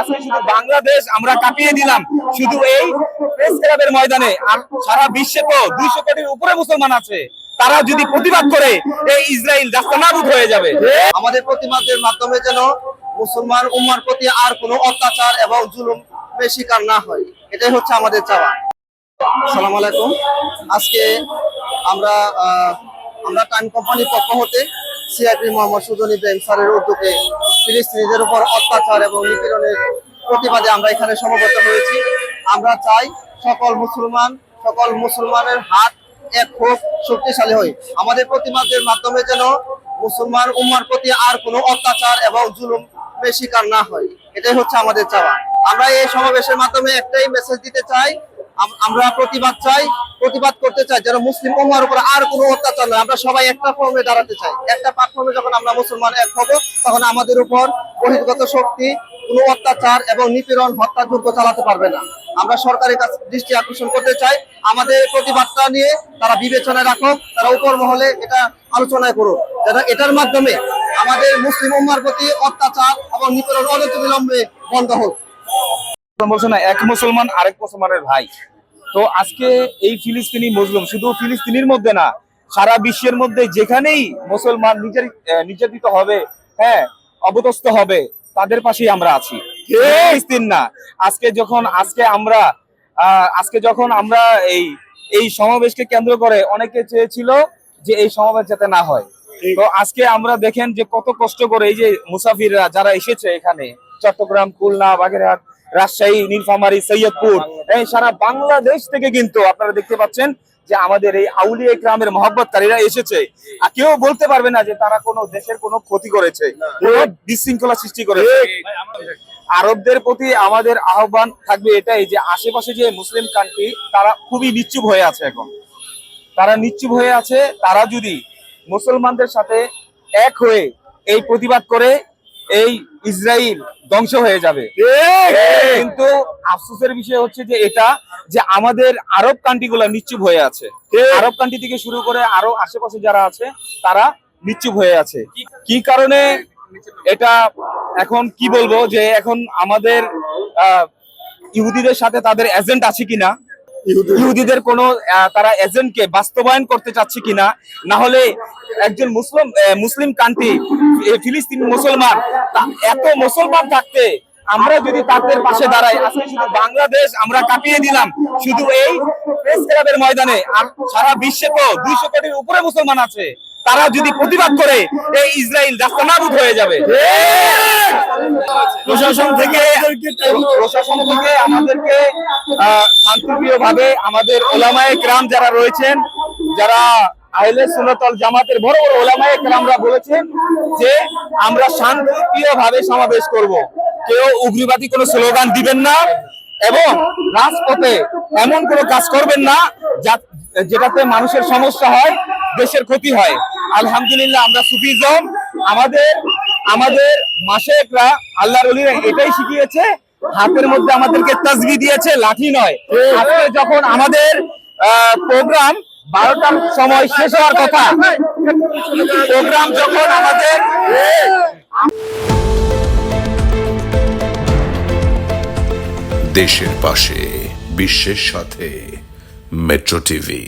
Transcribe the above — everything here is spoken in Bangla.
আজকে শুধু বাংলাদেশ আমরা কাঁপিয়ে দিলাম। শুধু এই প্রেস ক্লাবের ময়দানে আর সারা বিশ্বে তো দুইশো কোটির উপরে মুসলমান আছে। তারা যদি প্রতিবাদ করে, এই ইসরায়েল রাস্তানাবুদ হয়ে যাবে। আমাদের প্রতিবাদের মাধ্যমে যেন মুসলমান উম্মার প্রতি আর কোনো অত্যাচার এবং জুলুম শিকার না হয়। এটাই হচ্ছে আমাদের চাওয়া। সালাম আলাইকুম। আজকে আমরা আমরা টাইম কোম্পানির পক্ষ হতে সিআইপি মোহাম্মদ সুজন ইব্রাহিম স্যারের উদ্যোগে ফিলিস্তিনিদের উপর অত্যাচার এবং নিপীড়নের প্রতিবাদে আমরা এখানে সমবেত হয়েছি। আমরা চাই সকল মুসলমান, সকল মুসলমানের হাত এক হোক শক্তিশালী হয়। আমাদের প্রতিবাদের মাধ্যমে যেন মুসলমান উম্মার প্রতি আর কোনো অত্যাচার এবং জুলুম শিকার না হয়। এটাই হচ্ছে আমাদের চাওয়া। আমরা এই সমাবেশের মাধ্যমে একটাই মেসেজ দিতে চাই আমরা প্রতিবাদ চাই, প্রতিবাদ করতে চাই যেন মুসলিম উম্মার উপর আর কোনো অত্যাচার নয়। আমরা সবাই একটা ফর্মে দাঁড়াতে চাই। একটা প্ল্যাটফর্মে যখন আমরা মুসলমান এক হব, তখন আমাদের উপর বহির্গত শক্তি, কোনো অত্যাচার এবং নিপীড়ন হত্যাযোগ্য চালাতে পারবে না। আমরা সরকারের কাছে দৃষ্টি আকর্ষণ করতে চাই। আমাদের প্রতিবাদটা নিয়ে তারা বিবেচনায় রাখুক, তারা উপর মহলে এটা আলোচনায় করুক। যেন এটার মাধ্যমে আমাদের মুসলিম উম্মার প্রতি অত্যাচার এবং নিপীড়ন অনন্ত বিলম্বে বন্ধ হোক। বলছে না এক মুসলমান আরেক মুসলমানের ভাই। তো আজকে এই ফিলিস্তিনি মুসলিম শুধু ফিলিস্তিনির মধ্যে না সারা বিশ্বের মধ্যে যেখানেই মুসলমান নিজের নির্যাতিত হবে হ্যাঁ অবতস্ত হবে তাদের পাশেই আমরা আছি। ফিলিস্তিন না। আজকে যখন আজকে আমরা আজকে যখন আমরা এই এই সমাবেশকে কেন্দ্র করে অনেকে চেয়েছিল যে এই সমাবেশ যাতে না হয়। তো আজকে আমরা দেখেন যে কত কষ্ট করে এই যে মুসাফিররা যারা এসেছে এখানে চট্টগ্রাম খুলনা বাগেরহাট রাজশাহী নীলফামারী সৈয়দপুর এই সারা বাংলাদেশ থেকে কিন্তু আপনারা দেখতে পাচ্ছেন যে আমাদের এই আউলিয়া গ্রামের মহব্বতকারীরা এসেছে। আর কেউ বলতে পারবে না যে তারা কোনো দেশের কোনো ক্ষতি করেছে। বিশৃঙ্খলা সৃষ্টি করেছে। আরবদের প্রতি আমাদের আহ্বান থাকবে এটাই যে আশেপাশে যে মুসলিম কান্ট্রি তারা খুবই নিশ্চুপ হয়ে আছে এখন। তারা নিশ্চুপ হয়ে আছে তারা যদি মুসলমানদের সাথে এক হয়ে এই প্রতিবাদ করে এই ইসরায়েল ধ্বংস হয়ে যাবে। কিন্তু আফসোসের বিষয় হচ্ছে যে এটা যে আমাদের আরব কান্ট্রি গুলা নিশ্চুপ হয়ে আছে। আরব কান্ট্রি থেকে শুরু করে আরও আশেপাশে যারা আছে তারা নিশ্চুপ হয়ে আছে। কি কারণে এটা এখন কি বলব যে এখন আমাদের আহ, ইহুদিদের সাথে তাদের এজেন্ট আছে কিনা ইহুদিদের। কোন তারা এজেন্টকে বাস্তবায়ন করতে চাচ্ছে কিনা, না হলে একজন মুসলিম মুসলিম কান্ট্রি ফিলিস্তিন মুসলমান এত মুসলমান থাকতে, আমরা যদি তাদের পাশে দাঁড়াই, আজকে শুধু বাংলাদেশ আমরা কাঁপিয়ে দিলাম, শুধু এই প্রেস ক্লাবের ময়দানে, আর সারা বিশ্বে তো দুইশো কোটির উপরে মুসলমান আছে। তারা যদি প্রতিবাদ করে এই ইসরায়েল রাস্তানাবুদ হয়ে যাবে। প্রশাসন থেকে প্রশাসন থেকে আমাদেরকে শান্তিপ্রিয় ভাবে আমাদের ওলামায়ে ক্রাম যারা রয়েছেন যারা আহলে সুন্নতল জামাতের বড় বড় ওলামায়ে ক্রামরা বলেছেন যে আমরা শান্তিপ্রিয় ভাবে সমাবেশ করব। কেউ উগ্রবাদী কোনো স্লোগান দিবেন না এবং রাজপথে এমন কোনো কাজ করবেন না যেটাতে মানুষের সমস্যা হয়। দেশের ক্ষতি হয়। আলহামদুলিল্লাহ, আমরা সুফিজম। আমাদের আমাদের মাসেকরা আল্লাহর এটাই শিখিয়েছে, হাতের মধ্যে আমাদেরকে তসবি দিয়েছে, লাঠি নয়। যখন আমাদের প্রোগ্রাম বারোটার সময় শেষ হওয়ার কথা প্রোগ্রাম যখন আমাদের দেশের পাশে, বিশ্বের সাথে মেট্রো টিভি